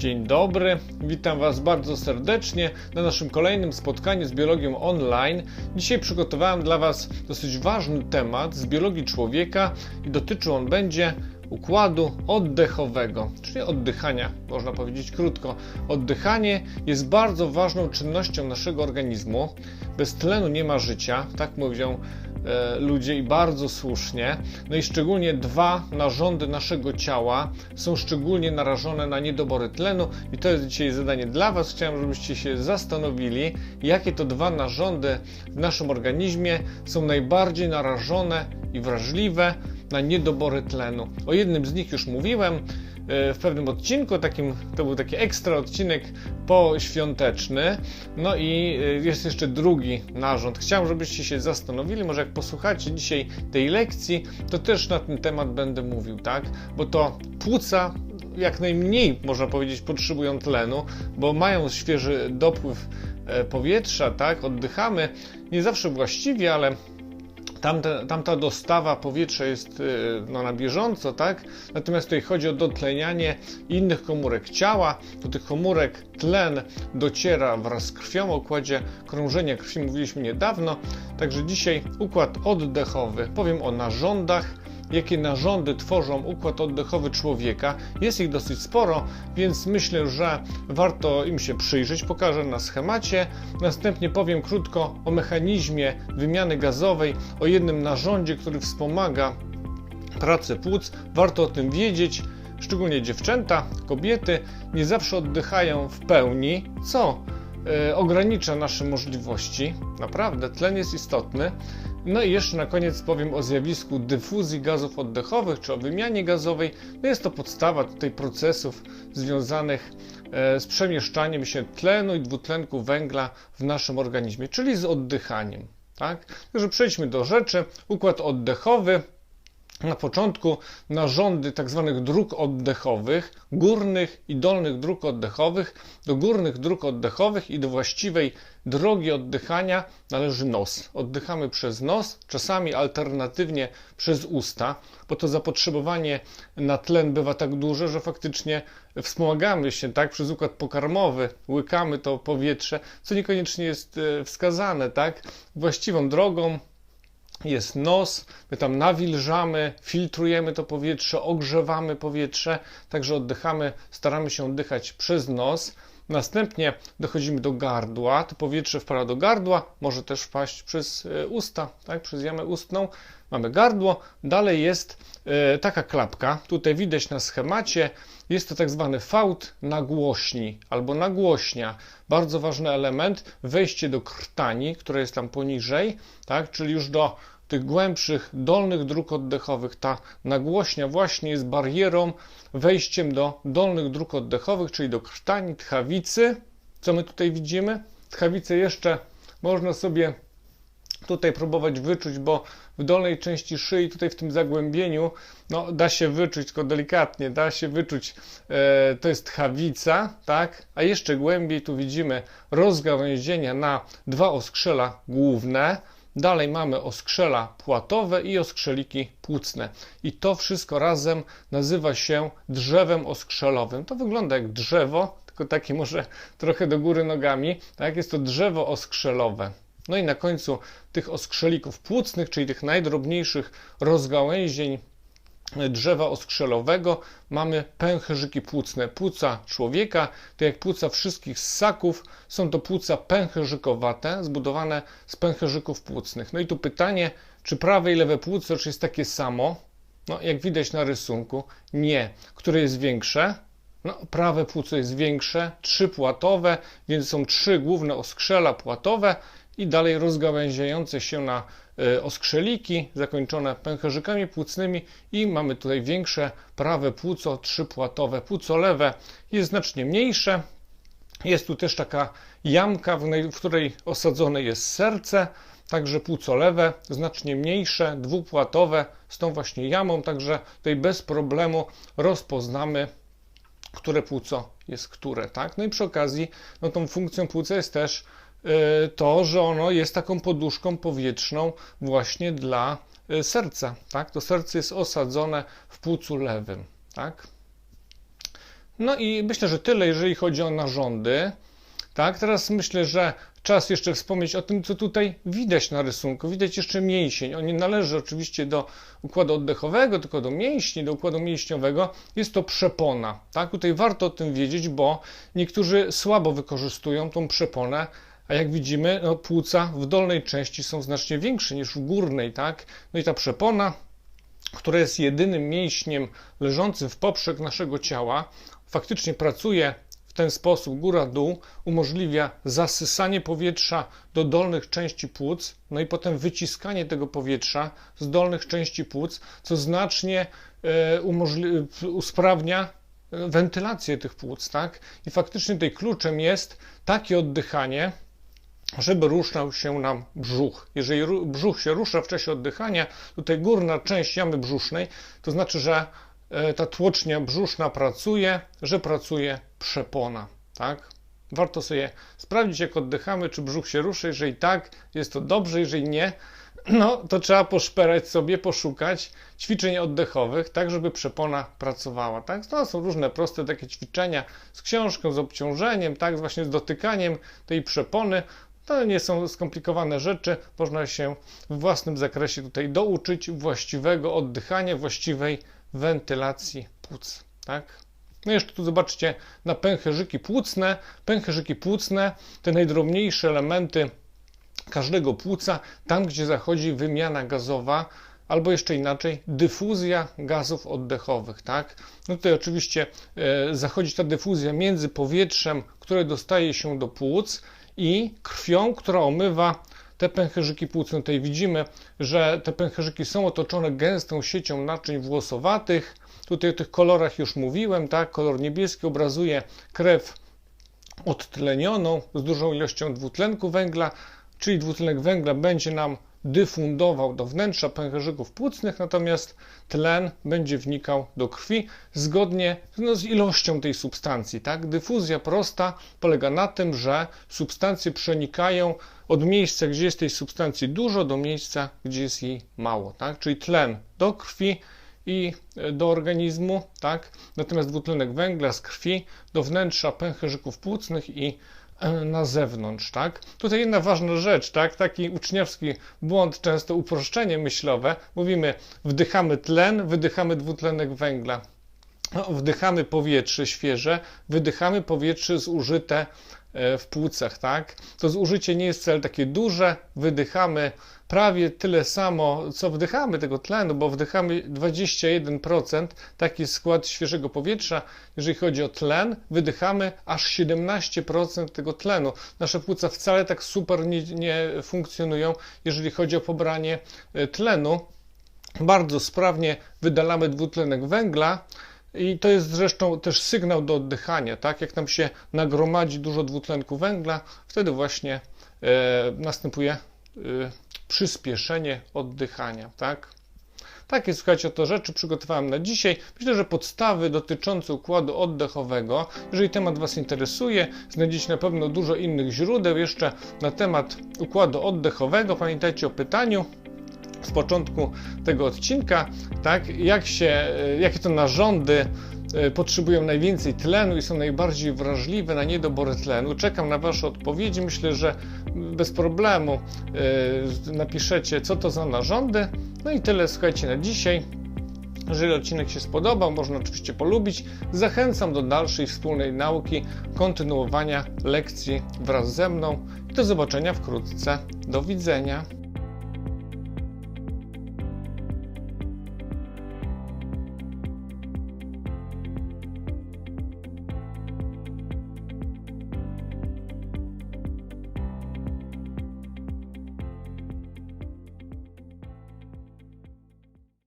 Dzień dobry, witam Was bardzo serdecznie na naszym kolejnym spotkaniu z biologią online. Dzisiaj przygotowałem dla Was dosyć ważny temat z biologii człowieka i dotyczy on będzie układu oddechowego, czyli oddychania, można powiedzieć krótko. Oddychanie jest bardzo ważną czynnością naszego organizmu. Bez tlenu nie ma życia, tak mówią ludzie i bardzo słusznie. No i szczególnie dwa narządy naszego ciała są szczególnie narażone na niedobory tlenu i to jest dzisiaj zadanie dla Was. Chciałem, żebyście się zastanowili, jakie to dwa narządy w naszym organizmie są najbardziej narażone i wrażliwe na niedobory tlenu. O jednym z nich już mówiłem e, w pewnym odcinku, takim, to był taki ekstra odcinek poświąteczny. No i e, jest jeszcze drugi narząd. Chciałem, żebyście się zastanowili, może jak posłuchacie dzisiaj tej lekcji, to też na ten temat będę mówił, tak? Bo to płuca jak najmniej, można powiedzieć, potrzebują tlenu, bo mają świeży dopływ e, powietrza, tak? Oddychamy nie zawsze właściwie, ale Tamte, tamta dostawa powietrza jest y, no, na bieżąco, tak? Natomiast tutaj chodzi o dotlenianie innych komórek ciała. Do tych komórek tlen dociera wraz z krwią o układzie krążenia krwi mówiliśmy niedawno. Także dzisiaj układ oddechowy. Powiem o narządach, jakie narządy tworzą układ oddechowy człowieka. Jest ich dosyć sporo, więc myślę, że warto im się przyjrzeć. Pokażę na schemacie. Następnie powiem krótko o mechanizmie wymiany gazowej, o jednym narządzie, który wspomaga pracę płuc. Warto o tym wiedzieć. Szczególnie dziewczęta, kobiety nie zawsze oddychają w pełni, co e, ogranicza nasze możliwości. Naprawdę, tlen jest istotny. No i jeszcze na koniec powiem o zjawisku dyfuzji gazów oddechowych, czy o wymianie gazowej. No jest to podstawa tutaj procesów związanych e, z przemieszczaniem się tlenu i dwutlenku węgla w naszym organizmie, czyli z oddychaniem. Tak? Także przejdźmy do rzeczy. Układ oddechowy na początku narządy tzw. Tak dróg oddechowych, górnych i dolnych dróg oddechowych. Do górnych dróg oddechowych i do właściwej drogi oddychania należy nos. Oddychamy przez nos, czasami alternatywnie przez usta, bo to zapotrzebowanie na tlen bywa tak duże, że faktycznie wspomagamy się tak przez układ pokarmowy, łykamy to powietrze, co niekoniecznie jest e, wskazane, tak? Właściwą drogą jest nos, my tam nawilżamy, filtrujemy to powietrze, ogrzewamy powietrze, także oddychamy, staramy się oddychać przez nos. Następnie dochodzimy do gardła, to powietrze wpada do gardła, może też wpaść przez e, usta, tak, przez jamę ustną. Mamy gardło, dalej jest e, taka klapka, tutaj widać na schemacie, jest to tak zwany fałd nagłośni albo nagłośnia. Bardzo ważny element, wejście do krtani, która jest tam poniżej, tak, czyli już do tych głębszych, dolnych dróg oddechowych. Ta nagłośnia właśnie jest barierą, wejściem do dolnych dróg oddechowych, czyli do krtani, tchawicy. Co my tutaj widzimy? Tchawicę jeszcze można sobie tutaj próbować wyczuć, bo w dolnej części szyi, tutaj w tym zagłębieniu, no da się wyczuć, tylko delikatnie, da się wyczuć, e, to jest tchawica, tak? A jeszcze głębiej tu widzimy rozgałęzienia na dwa oskrzela główne, Dalej mamy oskrzela płatowe i oskrzeliki płucne. I to wszystko razem nazywa się drzewem oskrzelowym. To wygląda jak drzewo, tylko takie może trochę do góry nogami. Tak, jest to drzewo oskrzelowe. No i na końcu tych oskrzelików płucnych, czyli tych najdrobniejszych rozgałęzień drzewa oskrzelowego mamy pęcherzyki płucne. Płuca człowieka, to jak płuca wszystkich ssaków, są to płuca pęcherzykowate, zbudowane z pęcherzyków płucnych. No i tu pytanie, czy prawe i lewe płuco, czy jest takie samo? No, jak widać na rysunku, nie. Które jest większe? No, prawe płuco jest większe, trzypłatowe, więc są trzy główne oskrzela płatowe i dalej rozgałęziające się na e, oskrzeliki zakończone pęcherzykami płucnymi i mamy tutaj większe prawe płuco trzypłatowe. Płuco lewe jest znacznie mniejsze. Jest tu też taka jamka, w której osadzone jest serce, także płuco lewe znacznie mniejsze, dwupłatowe z tą właśnie jamą, także tutaj bez problemu rozpoznamy które płuco jest które, tak? No i przy okazji, no tą funkcją płuca jest też to, że ono jest taką poduszką powietrzną właśnie dla e, serca. Tak? To serce jest osadzone w płucu lewym. Tak? No i myślę, że tyle, jeżeli chodzi o narządy. Tak, teraz myślę, że czas jeszcze wspomnieć o tym, co tutaj widać na rysunku. Widać jeszcze mięsień. On nie należy oczywiście do układu oddechowego, tylko do mięśni, do układu mięśniowego. Jest to przepona. Tak, tutaj warto o tym wiedzieć, bo niektórzy słabo wykorzystują tą przeponę, a jak widzimy, no, płuca w dolnej części są znacznie większe niż w górnej, tak? No i ta przepona, która jest jedynym mięśniem leżącym w poprzek naszego ciała, faktycznie pracuje w ten sposób góra-dół, umożliwia zasysanie powietrza do dolnych części płuc, no i potem wyciskanie tego powietrza z dolnych części płuc, co znacznie e, usprawnia e, wentylację tych płuc, tak? I faktycznie tutaj kluczem jest takie oddychanie, żeby ruszał się nam brzuch. Jeżeli brzuch się rusza w czasie oddychania, tutaj górna część jamy brzusznej, to znaczy, że e, ta tłocznia brzuszna pracuje, że pracuje przepona, tak? Warto sobie sprawdzić, jak oddychamy, czy brzuch się rusza. Jeżeli tak, jest to dobrze, jeżeli nie, no to trzeba poszperać sobie, poszukać ćwiczeń oddechowych, tak żeby przepona pracowała. Tak? To są różne proste takie ćwiczenia z książką, z obciążeniem, tak, właśnie z dotykaniem tej przepony. To nie są skomplikowane rzeczy, można się w własnym zakresie tutaj douczyć właściwego oddychania, właściwej wentylacji płuc. Tak? No jeszcze tu zobaczcie na pęcherzyki płucne. Pęcherzyki płucne, te najdrobniejsze elementy każdego płuca, tam gdzie zachodzi wymiana gazowa, albo jeszcze inaczej, dyfuzja gazów oddechowych, tak? No tutaj oczywiście e, zachodzi ta dyfuzja między powietrzem, które dostaje się do płuc i krwią, która omywa te pęcherzyki płucne. Tutaj widzimy, że te pęcherzyki są otoczone gęstą siecią naczyń włosowatych. Tutaj o tych kolorach już mówiłem, tak? Kolor niebieski obrazuje krew odtlenioną z dużą ilością dwutlenku węgla, czyli dwutlenek węgla będzie nam dyfundował do wnętrza pęcherzyków płucnych, natomiast tlen będzie wnikał do krwi zgodnie no, z ilością tej substancji. Tak? Dyfuzja prosta polega na tym, że substancje przenikają od miejsca, gdzie jest tej substancji dużo, do miejsca, gdzie jest jej mało. Tak? Czyli tlen do krwi i do organizmu, tak? natomiast dwutlenek węgla z krwi do wnętrza pęcherzyków płucnych i na zewnątrz, tak? Tutaj jedna ważna rzecz, tak? Taki uczniowski błąd, często uproszczenie myślowe. Mówimy, wdychamy tlen, wydychamy dwutlenek węgla. No, wdychamy powietrze świeże, wydychamy powietrze zużyte e, w płucach, tak? To zużycie nie jest wcale takie duże, wydychamy prawie tyle samo, co wdychamy tego tlenu, bo wdychamy 21%, taki skład świeżego powietrza. Jeżeli chodzi o tlen, wydychamy aż 17% tego tlenu. Nasze płuca wcale tak super nie, nie funkcjonują, jeżeli chodzi o pobranie e, tlenu. Bardzo sprawnie wydalamy dwutlenek węgla. I to jest zresztą też sygnał do oddychania, tak? Jak nam się nagromadzi dużo dwutlenku węgla, wtedy właśnie e, następuje e, przyspieszenie oddychania, tak? Takie, słuchajcie, oto rzeczy przygotowałem na dzisiaj. Myślę, że podstawy dotyczące układu oddechowego, jeżeli temat Was interesuje, znajdziecie na pewno dużo innych źródeł jeszcze na temat układu oddechowego. Pamiętajcie o pytaniu z początku tego odcinka, tak, jak się, jakie to narządy e, potrzebują najwięcej tlenu i są najbardziej wrażliwe na niedobory tlenu. Czekam na Wasze odpowiedzi. Myślę, że bez problemu e, napiszecie, co to za narządy. No i tyle, słuchajcie, na dzisiaj. Jeżeli odcinek się spodobał, można oczywiście polubić. Zachęcam do dalszej wspólnej nauki, kontynuowania lekcji wraz ze mną. Do zobaczenia wkrótce. Do widzenia.